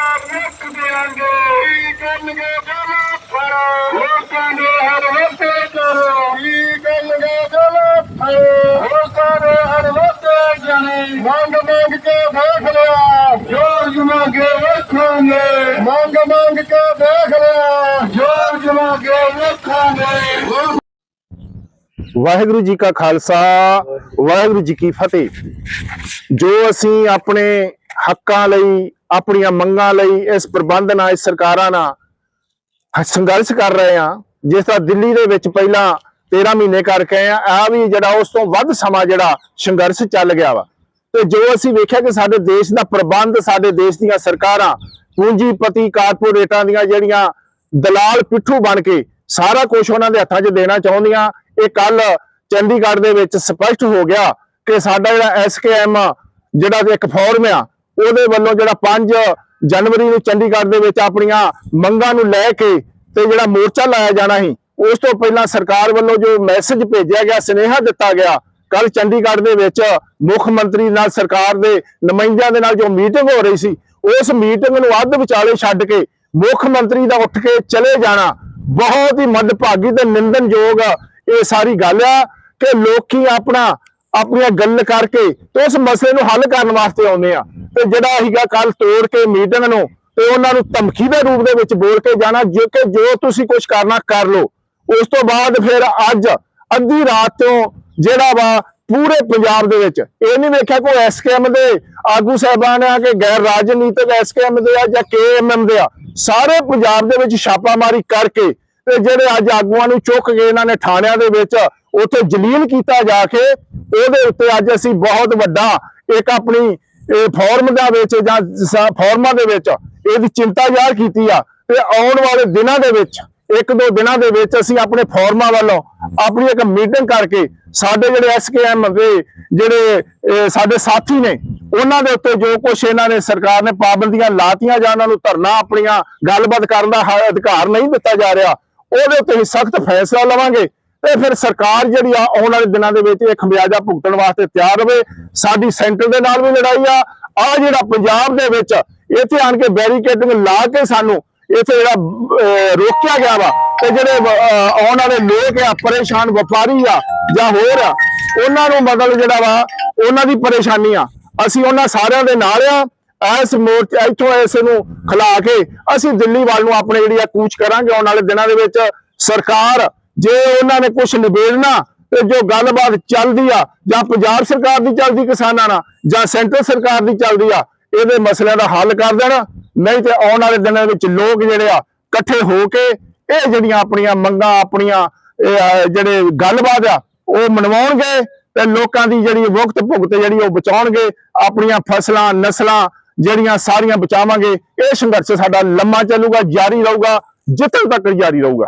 ਪੰਜਾਬ ਮੁੱਕ ਦੇਾਂਗੇ ਕੀ ਕਰਨਗੇ ਜਮਾ ਫੜੋ। ਲੋਕਾਂ ਦੇ ਹਰ ਵਸੇ ਕਰੋ। ਕੀ ਕਰਨਗੇ ਜਮਾ ਫੜੋ। ਲੋਕਾਂ ਦੇ ਹਰ ਵਸੇ ਜਾਣੇ। ਮੰਗ ਮੰਗ ਕੇ ਦੇਖ ਲਿਆ। ਜੋਰ ਜਮਾ ਕੇ ਰੱਖਾਂਗੇ। ਮੰਗ ਮੰਗ ਕੇ ਦੇਖ ਲਿਆ। ਜੋਰ ਜਮਾ ਕੇ ਰੱਖਾਂਗੇ। ਵਾਹਿਗੁਰੂ ਜੀ ਕਾ ਖਾਲਸਾ ਵਾਹਿਗੁਰੂ ਜੀ ਕੀ ਫਤਿਹ। ਜੋ ਅਸੀਂ ਆਪਣੇ ਹੱਕਾਂ ਲਈ ਆਪਣੀਆਂ ਮੰਗਾਂ ਲਈ ਇਸ ਪ੍ਰਬੰਧ ਨਾਲ, ਇਸ ਸਰਕਾਰਾਂ ਨਾਲ ਸੰਘਰਸ਼ ਕਰ ਰਹੇ ਹਾਂ। ਜਿਸ ਤਰ੍ਹਾਂ ਦਿੱਲੀ ਦੇ ਵਿੱਚ ਪਹਿਲਾਂ 13 ਮਹੀਨੇ ਕਰਕੇ ਆਏ ਆ ਆ ਵੀ ਜਿਹੜਾ ਉਸ ਤੋਂ ਵੱਧ ਸਮਾਂ ਜਿਹੜਾ ਸੰਘਰਸ਼ ਚੱਲ ਗਿਆ ਵਾ। ਤੇ ਜੋ ਅਸੀਂ ਵੇਖਿਆ ਕਿ ਸਾਡੇ ਦੇਸ਼ ਦਾ ਪ੍ਰਬੰਧ, ਸਾਡੇ ਦੇਸ਼ ਦੀਆਂ ਸਰਕਾਰਾਂ ਪੂੰਜੀਪਤੀ ਕਾਰਪੋਰੇਟਾਂ ਦੀਆਂ ਜਿਹੜੀਆਂ ਦਲਾਲ ਪਿੱਠੂ ਬਣ ਕੇ ਸਾਰਾ ਕੁਝ ਉਹਨਾਂ ਦੇ ਹੱਥਾਂ 'ਚ ਦੇਣਾ ਚਾਹੁੰਦੀਆਂ। ਇਹ ਕੱਲ ਚੰਡੀਗੜ੍ਹ ਦੇ ਵਿੱਚ ਸਪਸ਼ਟ ਹੋ ਗਿਆ ਕਿ ਸਾਡਾ ਜਿਹੜਾ ਐਸਕੇਐਮ ਜਿਹੜਾ ਇੱਕ ਫੋਰਮ ਆ ਉਹਦੇ ਵੱਲੋਂ ਜਿਹੜਾ 5 ਜਨਵਰੀ ਨੂੰ ਚੰਡੀਗੜ੍ਹ ਦੇ ਵਿੱਚ ਆਪਣੀਆਂ ਮੰਗਾਂ ਨੂੰ ਲੈ ਕੇ ਤੇ ਜਿਹੜਾ ਮੋਰਚਾ ਲਾਇਆ ਜਾਣਾ ਸੀ, ਉਸ ਤੋਂ ਪਹਿਲਾਂ ਸਰਕਾਰ ਵੱਲੋਂ ਜੋ ਮੈਸੇਜ ਭੇਜਿਆ ਗਿਆ, ਸੁਨੇਹਾ ਦਿੱਤਾ ਗਿਆ ਕੱਲ ਚੰਡੀਗੜ੍ਹ ਦੇ ਵਿੱਚ ਮੁੱਖ ਮੰਤਰੀ ਨਾਲ ਸਰਕਾਰ ਦੇ ਨੁਮਾਇੰਦਿਆਂ ਦੇ ਨਾਲ ਜੋ ਮੀਟਿੰਗ ਹੋ ਰਹੀ ਸੀ, ਉਸ ਮੀਟਿੰਗ ਨੂੰ ਅੱਧ ਵਿਚਾਲੇ ਛੱਡ ਕੇ ਮੁੱਖ ਮੰਤਰੀ ਦਾ ਉੱਠ ਕੇ ਚਲੇ ਜਾਣਾ ਬਹੁਤ ਹੀ ਮਦਭਾਗੀ ਤੇ ਨਿੰਦਨਯੋਗ ਇਹ ਸਾਰੀ ਗੱਲ ਆ ਕਿ ਲੋਕੀ ਆਪਣਾ, ਆਪਣੀਆਂ ਗੱਲ ਕਰਕੇ ਤੇ ਉਸ ਮਸਲੇ ਨੂੰ ਹੱਲ ਕਰਨ ਵਾਸਤੇ ਆਉਂਦੇ ਆ। ਤੇ ਜਿਹੜਾ ਹੀਗਾ ਕੱਲ ਤੋੜ ਕੇ ਮੀਟਿੰਗ ਨੂੰ ਤੇ ਉਹਨਾਂ ਨੂੰ ਧਮਕੀ ਦੇ ਰੂਪ ਦੇ ਵਿੱਚ ਬੋਲ ਕੇ ਜਾਣਾ, ਜੋ ਕਿ ਜੋ ਤੁਸੀਂ ਕੁਝ ਕਰਨਾ ਕਰ ਲਓ। ਉਸ ਤੋਂ ਬਾਅਦ ਫਿਰ ਅੱਜ ਅੱਧੀ ਰਾਤ ਤੋਂ ਜਿਹੜਾ ਵਾ ਪੂਰੇ ਪੰਜਾਬ ਦੇ ਵਿੱਚ, ਇਹ ਨਹੀਂ ਵੇਖਿਆ ਕੋਈ ਐਸਕੇਐਮ ਦੇ ਆਗੂ ਸਾਹਿਬਾਨ ਆ ਕਿ ਗੈਰ ਰਾਜਨੀਤਿਕ ਐਸਕੇਐਮ ਦੇ ਆ ਜਾਂ ਕੇਐਮਐਮ ਦੇ ਆ। ਸਾਰੇ ਪੰਜਾਬ ਦੇ ਵਿੱਚ ਛਾਪਾਮਾਰੀ ਕਰਕੇ ਤੇ ਜਿਹੜੇ ਅੱਜ ਆਗੂਆਂ ਨੂੰ ਚੁੱਕ ਕੇ ਇਹਨਾਂ ਨੇ ਥਾਣਿਆਂ ਦੇ ਵਿੱਚ ਉੱਥੇ ਜਲੀਲ ਕੀਤਾ ਜਾ ਕੇ, ਉਹਦੇ ਉੱਤੇ ਅੱਜ ਅਸੀਂ ਬਹੁਤ ਵੱਡਾ ਇੱਕ ਆਪਣੀ ਇਹ ਫਾਰਮ ਦਾ ਵਿੱਚ ਜਾਂ ਸ- ਫਾਰਮਾਂ ਦੇ ਵਿੱਚ ਇਹਦੀ ਚਿੰਤਾ ਜ਼ਾਹਰ ਕੀਤੀ ਆ ਤੇ ਆਉਣ ਵਾਲੇ ਦਿਨਾਂ ਦੇ ਵਿੱਚ, ਇੱਕ ਦੋ ਦਿਨਾਂ ਦੇ ਵਿੱਚ ਅਸੀਂ ਆਪਣੇ ਫਾਰਮਾਂ ਵੱਲੋਂ ਆਪਣੀ ਇੱਕ ਮੀਟਿੰਗ ਕਰਕੇ ਸਾਡੇ ਜਿਹੜੇ ਐਸਕੇਐਮ ਦੇ ਜਿਹੜੇ ਸਾਡੇ ਸਾਥੀ ਨੇ, ਉਹਨਾਂ ਦੇ ਉੱਤੇ ਜੋ ਕੁਝ ਇਹਨਾਂ ਨੇ ਸਰਕਾਰ ਨੇ ਪਾਬੰਦੀਆਂ ਲਾਤੀਆਂ ਜਾਂ ਉਹਨਾਂ ਨੂੰ ਧਰਨਾ ਆਪਣੀਆਂ ਗੱਲਬਾਤ ਕਰਨ ਦਾ ਅਧਿਕਾਰ ਨਹੀਂ ਦਿੱਤਾ ਜਾ ਰਿਹਾ, ਉਹਦੇ ਉੱਤੇ ਸਖਤ ਫੈਸਲਾ ਲਵਾਂਗੇ। ਤੇ ਫਿਰ ਸਰਕਾਰ ਜਿਹੜੀ ਆ, ਆਉਣ ਵਾਲੇ ਦਿਨਾਂ ਦੇ ਵਿੱਚ ਇਹ ਖਮਿਆਜਾ ਭੁਗਤਣ ਵਾਸਤੇ ਤਿਆਰ ਹੋਵੇ ਸਾਡੀ ਸੈਂਟਰ ਦੇ ਨਾਲ ਵੀ ਲੜਾਈ ਆ। ਆ ਜਿਹੜਾ ਪੰਜਾਬ ਦੇ ਵਿੱਚ ਇੱਥੇ ਆਣ ਕੇ ਬੈਰੀਕੇਡਿੰਗ ਲਾ ਕੇ ਸਾਨੂੰ ਇੱਥੇ ਜਿਹੜਾ ਰੋਕਿਆ ਗਿਆ ਵਾ ਤੇ ਜਿਹੜੇ ਆਉਣ ਵਾਲੇ ਲੋਕ ਆ, ਪਰੇਸ਼ਾਨ ਵਪਾਰੀ ਆ ਜਾਂ ਹੋਰ ਆ, ਉਹਨਾਂ ਨੂੰ ਮਤਲਬ ਜਿਹੜਾ ਵਾ, ਉਹਨਾਂ ਦੀ ਪਰੇਸ਼ਾਨੀ ਆ। ਅਸੀਂ ਉਹਨਾਂ ਸਾਰਿਆਂ ਦੇ ਨਾਲ ਆ। ਇਸ ਮੋਰਚਾ, ਇੱਥੋਂ ਇਸ ਨੂੰ ਖਿਲਾ ਕੇ ਅਸੀਂ ਦਿੱਲੀ ਵੱਲ ਨੂੰ ਆਪਣੇ ਜਿਹੜੀ ਆ ਕੂਚ ਕਰਾਂਗੇ। ਆਉਣ ਵਾਲੇ ਦਿਨਾਂ ਦੇ ਵਿੱਚ ਸਰਕਾਰ ਜੇ ਉਹਨਾਂ ਨੇ ਕੁਝ ਨਿਬੇੜਨਾ ਤੇ ਜੋ ਗੱਲਬਾਤ ਚੱਲਦੀ ਆ, ਜਾਂ ਪੰਜਾਬ ਸਰਕਾਰ ਦੀ ਚੱਲਦੀ, ਕਿਸਾਨਾਂ ਨਾਲ, ਜਾਂ ਸੈਂਟਰ ਸਰਕਾਰ ਦੀ ਚੱਲਦੀ ਆ, ਇਹਦੇ ਮਸਲਿਆਂ ਦਾ ਹੱਲ ਕਰ ਦੇਣਾ। ਨਹੀਂ ਤੇ ਆਉਣ ਵਾਲੇ ਦਿਨਾਂ ਵਿੱਚ ਲੋਕ ਜਿਹੜੇ ਆ, ਇਕੱਠੇ ਹੋ ਕੇ ਇਹ ਜਿਹੜੀਆਂ ਆਪਣੀਆਂ ਮੰਗਾਂ, ਆਪਣੀਆਂ ਜਿਹੜੇ ਗੱਲਬਾਤ ਆ, ਉਹ ਮਨਵਾਉਣਗੇ ਤੇ ਲੋਕਾਂ ਦੀ ਜਿਹੜੀ ਵਕਤ ਭੁਗਤ ਜਿਹੜੀ ਉਹ ਬਚਾਉਣਗੇ, ਆਪਣੀਆਂ ਫਸਲਾਂ, ਨਸਲਾਂ ਜਿਹੜੀਆਂ ਸਾਰੀਆਂ ਬਚਾਵਾਂਗੇ, ਇਹ ਸੰਘਰਸ਼ ਸਾਡਾ ਲੰਮਾ ਚੱਲੂਗਾ, ਜਾਰੀ ਰਹੂਗਾ ਜਿੱਥੋਂ ਤੱਕ ਜਾਰੀ ਰਹੂਗਾ।